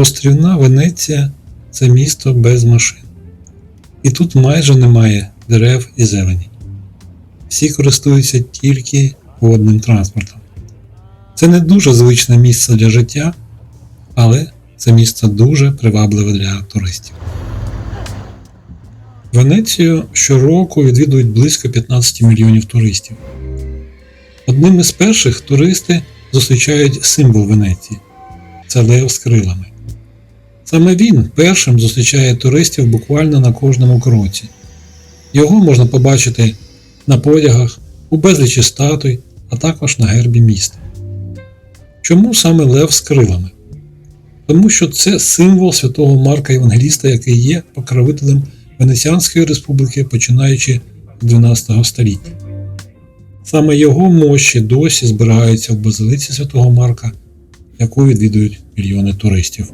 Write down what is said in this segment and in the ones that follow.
Острівна Венеція це місто без машин. І тут майже немає дерев і зелені. Всі користуються тільки водним транспортом. Це не дуже звичне місце для життя, але це місце дуже привабливе для туристів. Венецію щороку відвідують близько 15 мільйонів туристів. Одним із перших туристи зустрічають символ Венеції це лев з крилами. Саме він першим зустрічає туристів буквально на кожному кроці. Його можна побачити на потягах, у безлічі статуй, а також на гербі міста. Чому саме лев з крилами? Тому що це символ святого Марка Євангеліста, який є покровителем Венеціанської республіки, починаючи з 12 століття. Саме його мощі досі зберігаються в базилиці святого Марка, яку відвідують мільйони туристів.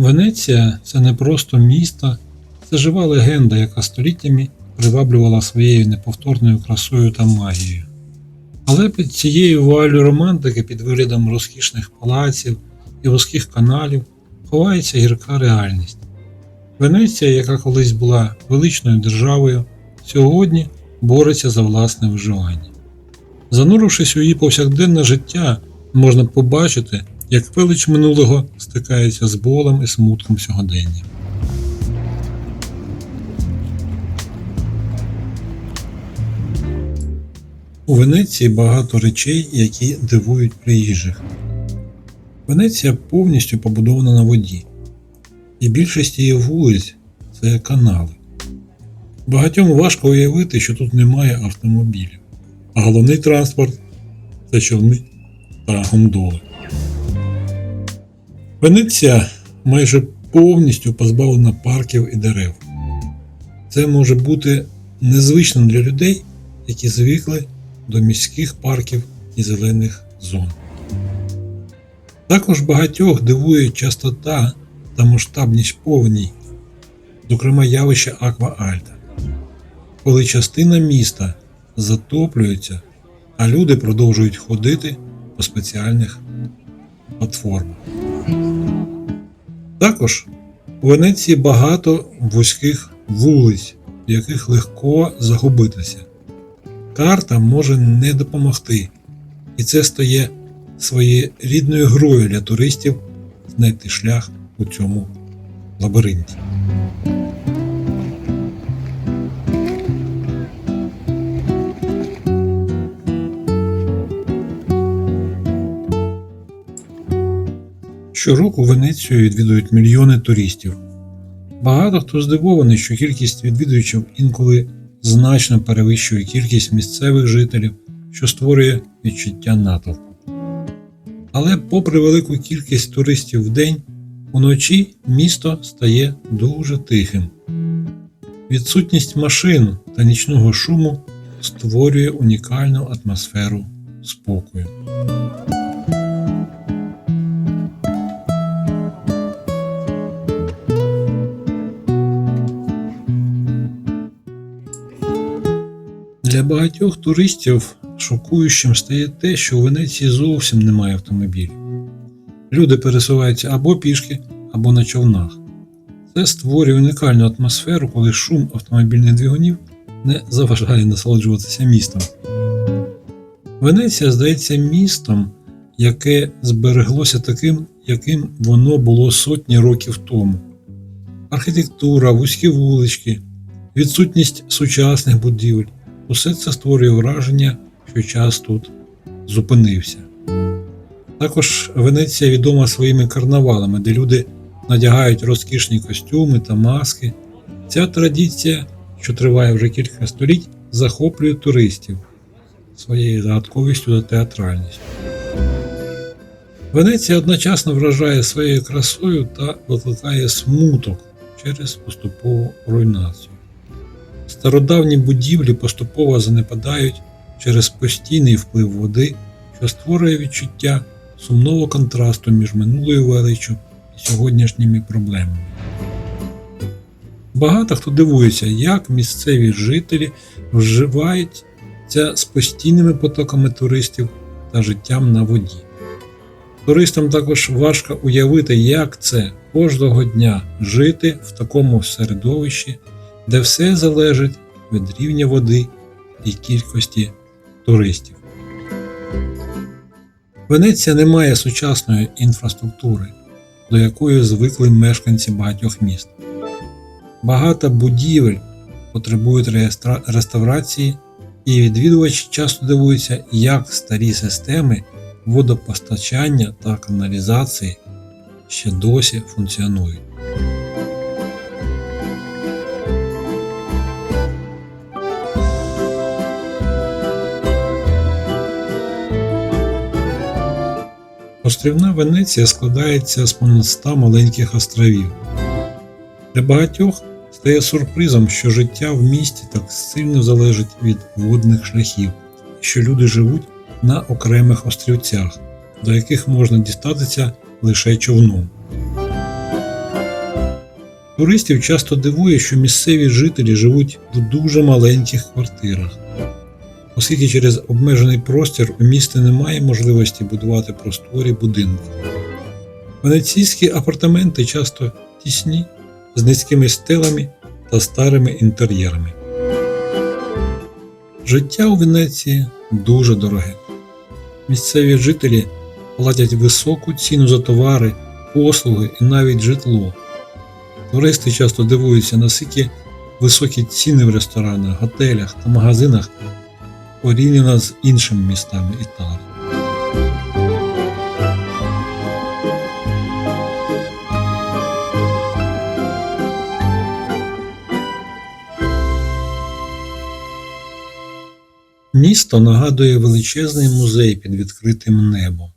Венеція це не просто місто, це жива легенда, яка століттями приваблювала своєю неповторною красою та магією. Але під цією вуалью романтики, під виглядом розкішних палаців і вузьких каналів, ховається гірка реальність. Венеція, яка колись була величною державою, сьогодні бореться за власне виживання. Занурившись у її повсякденне життя, можна побачити, як велич минулого стикається з болем і смутком сьогодення. У Венеції багато речей, які дивують приїжджих. Венеція повністю побудована на воді, і більшість її вулиць це канали. Багатьом важко уявити, що тут немає автомобілів, а головний транспорт це човни та гондоли. Венеція майже повністю позбавлена парків і дерев. Це може бути незвичним для людей, які звикли до міських парків і зелених зон. Також багатьох дивує частота та масштабність повній, зокрема явище Аква Альта, коли частина міста затоплюється, а люди продовжують ходити по спеціальних платформах. Також у Венеції багато вузьких вулиць, в яких легко загубитися. Карта може не допомогти, і це стає своєрідною грою для туристів знайти шлях у цьому лабіринті. Щороку Венецію відвідують мільйони туристів. Багато хто здивований, що кількість відвідувачів інколи значно перевищує кількість місцевих жителів, що створює відчуття натовпу. Але, попри велику кількість туристів в день, уночі місто стає дуже тихим. Відсутність машин та нічного шуму створює унікальну атмосферу спокою. Для багатьох туристів шокуючим стає те, що у Венеції зовсім немає автомобілів. Люди пересуваються або пішки, або на човнах. Це створює унікальну атмосферу, коли шум автомобільних двигунів не заважає насолоджуватися містом. Венеція здається містом, яке збереглося таким, яким воно було сотні років тому. Архітектура, вузькі вулички, відсутність сучасних будівель. Усе це створює враження, що час тут зупинився. Також Венеція відома своїми карнавалами, де люди надягають розкішні костюми та маски. Ця традиція, що триває вже кілька століть, захоплює туристів своєю загадковістю та театральністю. Венеція одночасно вражає своєю красою та викликає смуток через поступову руйнацію. Стародавні будівлі поступово занепадають через постійний вплив води, що створює відчуття сумного контрасту між минулою величчю і сьогоднішніми проблемами. Багато хто дивується, як місцеві жителі вживаються з постійними потоками туристів та життям на воді. Туристам також важко уявити, як це кожного дня жити в такому середовищі, де все залежить від рівня води і кількості туристів. Венеція не має сучасної інфраструктури, до якої звикли мешканці багатьох міст. Багато будівель потребують реставрації, і відвідувачі часто дивуються, як старі системи водопостачання та каналізації ще досі функціонують. Острівна Венеція складається з понад 100 маленьких островів. Для багатьох стає сюрпризом, що життя в місті так сильно залежить від водних шляхів, що люди живуть на окремих острівцях, до яких можна дістатися лише човном. Туристів часто дивує, що місцеві жителі живуть в дуже маленьких квартирах, оскільки через обмежений простір у місті немає можливості будувати просторі будинки. Венеційські апартаменти часто тісні, з низькими стелами та старими інтер'єрами. Життя у Венеції дуже дороге. Місцеві жителі платять високу ціну за товари, послуги і навіть житло. Туристи часто дивуються, наскільки високі ціни в ресторанах, готелях та магазинах порівняно з іншими містами Італії. Місто нагадує величезний музей під відкритим небом.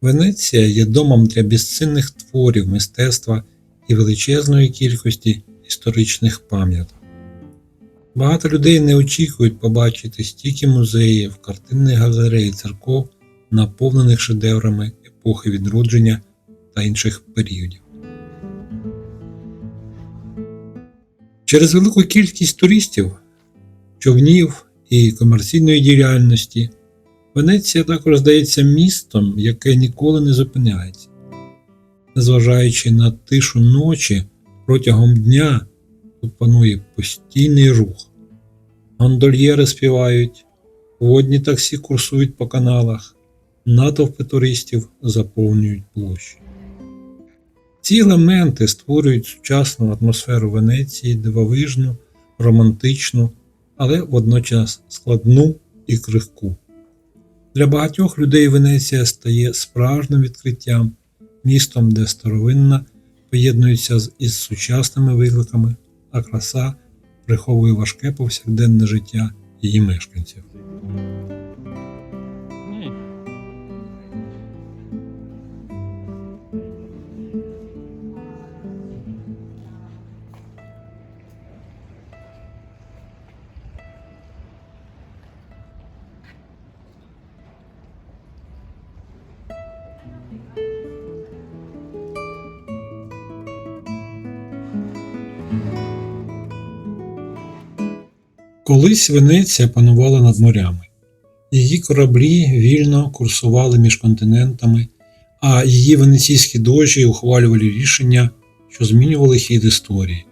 Венеція є домом для безцінних творів мистецтва і величезної кількості історичних пам'яток. Багато людей не очікують побачити стільки музеїв, картинних галерей, церков, наповнених шедеврами епохи відродження та інших періодів. Через велику кількість туристів, човнів і комерційної діяльності Венеція також здається містом, яке ніколи не зупиняється. Незважаючи на тишу ночі, протягом дня тут панує постійний рух. Гондольєри співають, водні таксі курсують по каналах, натовпи туристів заповнюють площі. Ці елементи створюють сучасну атмосферу Венеції дивовижну, романтичну, але водночас складну і крихку. Для багатьох людей Венеція стає справжнім відкриттям, містом, де старовинна поєднується із сучасними викликами, а краса приховує важке повсякденне життя її мешканців. Ні. Колись Венеція панувала над морями. Її кораблі вільно курсували між континентами, а її венеційські дожі ухвалювали рішення, що змінювали хід історії.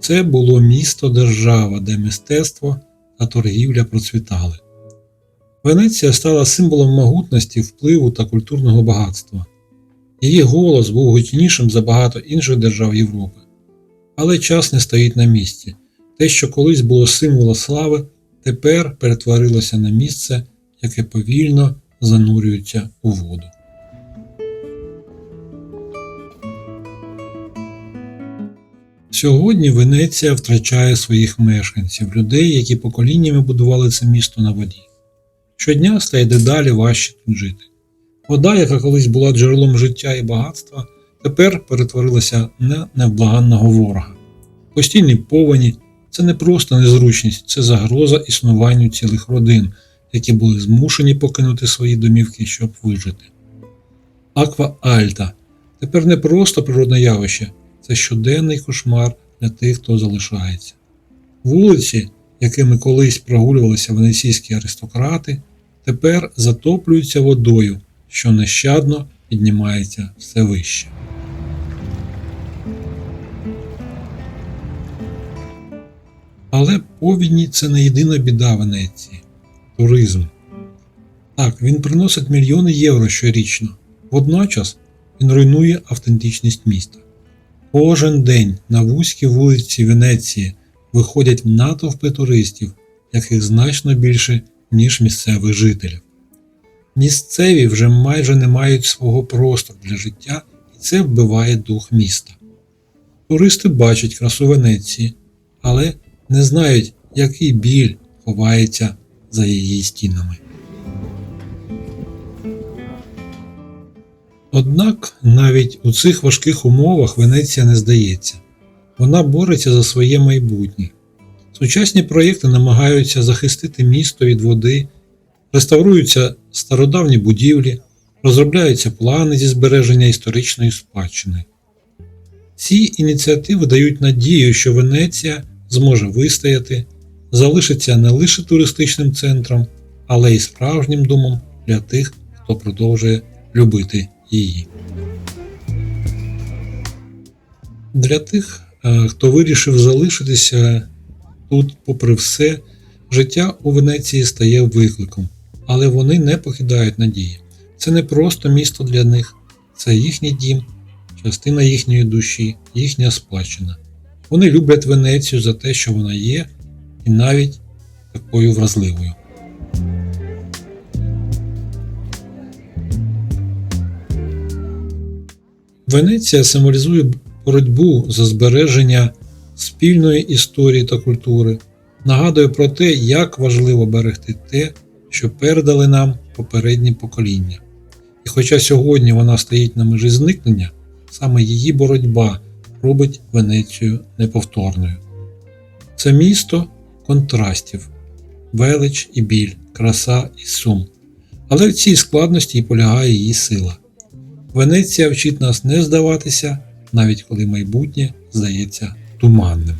Це було місто-держава, де мистецтво та торгівля процвітали. Венеція стала символом могутності, впливу та культурного багатства. Її голос був гучнішим за багато інших держав Європи. Але час не стоїть на місці. Те, що колись було символом слави, тепер перетворилося на місце, яке повільно занурюється у воду. Сьогодні Венеція втрачає своїх мешканців, людей, які поколіннями будували це місто на воді. Щодня стає дедалі важче тут жити. Вода, яка колись була джерелом життя і багатства, тепер перетворилася на невблаганного ворога. Постійні повені, Це не просто незручність, це загроза існуванню цілих родин, які були змушені покинути свої домівки, щоб вижити. Аква Альта тепер не просто природне явище, це щоденний кошмар для тих, хто залишається. Вулиці, якими колись прогулювалися венеційські аристократи, тепер затоплюються водою, що нещадно піднімається все вище. Але повідні це не єдина біда Венеції туризм. Так, він приносить мільйони євро щорічно. Водночас він руйнує автентичність міста. Кожен день на вузькі вулиці Венеції виходять натовпи туристів, яких значно більше, ніж місцевих жителів. Місцеві вже майже не мають свого простору для життя, і це вбиває дух міста. Туристи бачать красу Венеції, але не знають, який біль ховається за її стінами. Однак навіть у цих важких умовах Венеція не здається. Вона бореться за своє майбутнє. Сучасні проєкти намагаються захистити місто від води, реставруються стародавні будівлі, розробляються плани зі збереження історичної спадщини. Ці ініціативи дають надію, що Венеція зможе вистояти, залишиться не лише туристичним центром, але й справжнім домом для тих, хто продовжує любити її. Для тих, е, хто вирішив залишитися тут, попри все, життя у Венеції стає викликом, але вони не покидають надії. Це не просто місто для них, це їхній дім, частина їхньої душі, їхня спадщина. Вони люблять Венецію за те, що вона є, і навіть такою вразливою. Венеція символізує боротьбу за збереження спільної історії та культури, нагадує про те, як важливо берегти те, що передали нам попередні покоління. І хоча сьогодні вона стоїть на межі зникнення, саме її боротьба робить Венецію неповторною. Це місто контрастів, велич і біль, краса і сум. Але в цій складності і полягає її сила. Венеція вчить нас не здаватися, навіть коли майбутнє здається туманним.